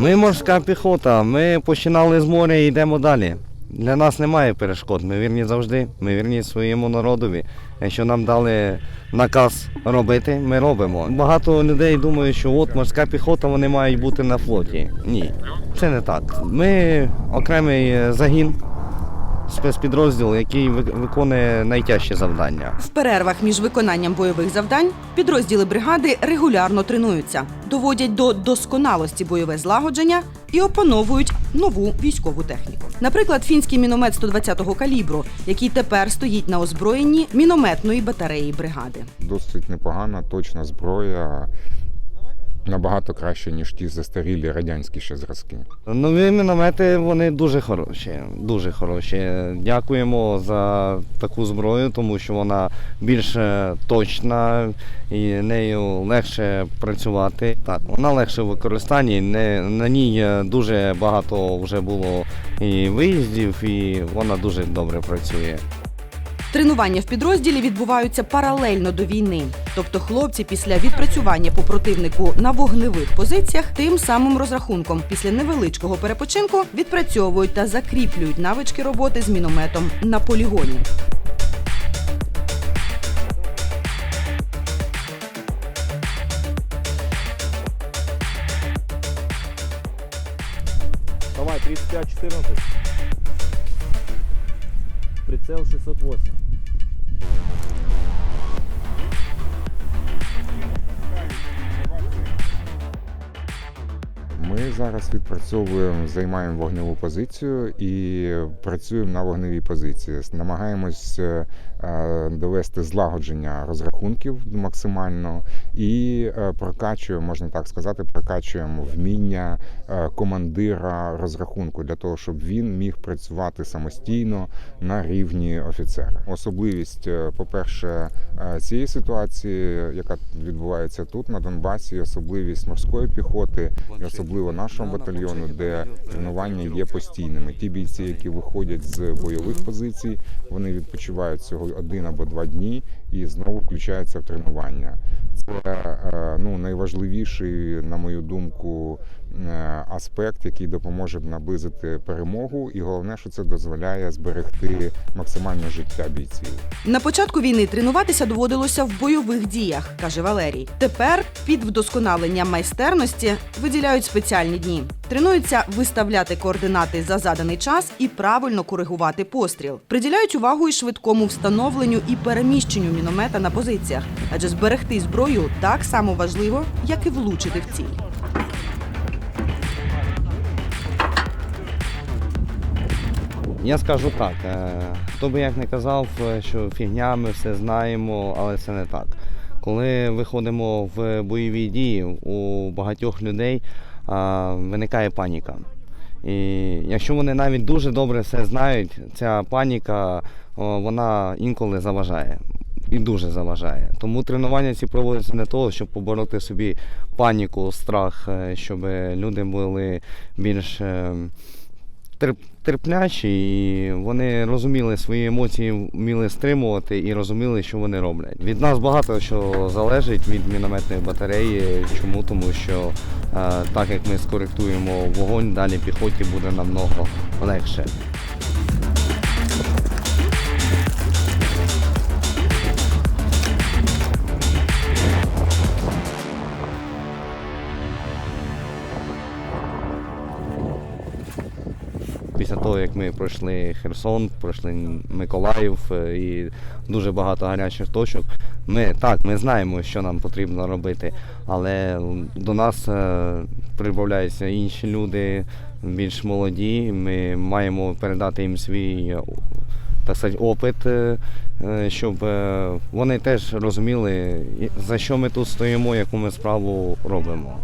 Ми морська піхота, ми починали з моря і йдемо далі. Для нас немає перешкод. Ми вірні завжди, ми вірні своєму народові. Якщо нам дали наказ робити, ми робимо. Багато людей думають, що от морська піхота вони мають бути на флоті. Ні, це не так. Ми окремий е, загін, спецпідрозділ, який ви- виконує найтяжчі завдання. В перервах між виконанням бойових завдань підрозділи бригади регулярно тренуються, доводять до досконалості бойове злагодження і опановують нову військову техніку. Наприклад, фінський міномет 120-го калібру, який тепер стоїть на озброєнні мінометної батареї бригади. Досить непогана, точна зброя. Набагато краще, ніж ті застарілі радянські ще зразки. Нові міномети вони дуже хороші. Дуже хороші. Дякуємо за таку зброю, тому що вона більш е, точна і нею легше працювати. Так, вона легше в використанні. Не, на ній е, дуже багато вже було і виїздів, і вона дуже добре працює. Тренування в підрозділі відбуваються паралельно до війни. Тобто хлопці після відпрацювання по противнику на вогневих позиціях тим самим розрахунком після невеличкого перепочинку відпрацьовують та закріплюють навички роботи з мінометом на полігоні. Давай, 35-14. Прицел 608. Ми зараз відпрацьовуємо, займаємо вогневу позицію і працюємо на вогневій позиції. Намагаємось е, е, довести злагодження розрахунків максимально і е, прокачуємо, можна так сказати, прокачуємо вміння командира розрахунку для того, щоб він міг працювати самостійно на рівні офіцера. Особливість, по-перше, цієї ситуації, яка відбувається тут на Донбасі, особливість морської піхоти і особливо нашого батальйону, де тренування є постійними. Ті бійці, які виходять з бойових позицій, вони відпочивають цього один або два дні і знову включаються в тренування. Це е, ну, найважливіший, на мою думку, е, аспект, який допоможе наблизити перемогу, і головне, що це дозволяє зберегти максимальне життя бійців. На початку війни тренуватися доводилося в бойових діях, каже Валерій. Тепер під вдосконалення майстерності виділяють спеціальні дні. Тренуються виставляти координати за заданий час і правильно коригувати постріл. Приділяють увагу і швидкому встановленню і переміщенню міномета на позиціях, адже зберегти зброю так само важливо, як і влучити в ціль. Я скажу так, е, хто би як не казав, е, що фігня, ми все знаємо, але це не так. Коли виходимо в бойові дії, у багатьох людей а, виникає паніка. І якщо вони навіть дуже добре все знають, ця паніка о, вона інколи заважає. І дуже заважає. Тому тренування ці проводяться не того, щоб побороти собі паніку, страх, е, щоб люди були більш е, терплячі, і вони розуміли свої емоції, вміли стримувати і розуміли, що вони роблять. Від нас багато що залежить від мінометної батареї. Чому? Тому що е, так як ми скоректуємо вогонь, далі піхоті буде намного легше. Після того, як ми пройшли Херсон, пройшли Миколаїв е, і дуже багато гарячих точок, ми так, ми знаємо, що нам потрібно робити, але до нас е, прибавляються інші люди, більш молоді. Ми маємо передати їм свій так сказати, опит, е, щоб вони теж розуміли, за що ми тут стоїмо, яку ми справу робимо.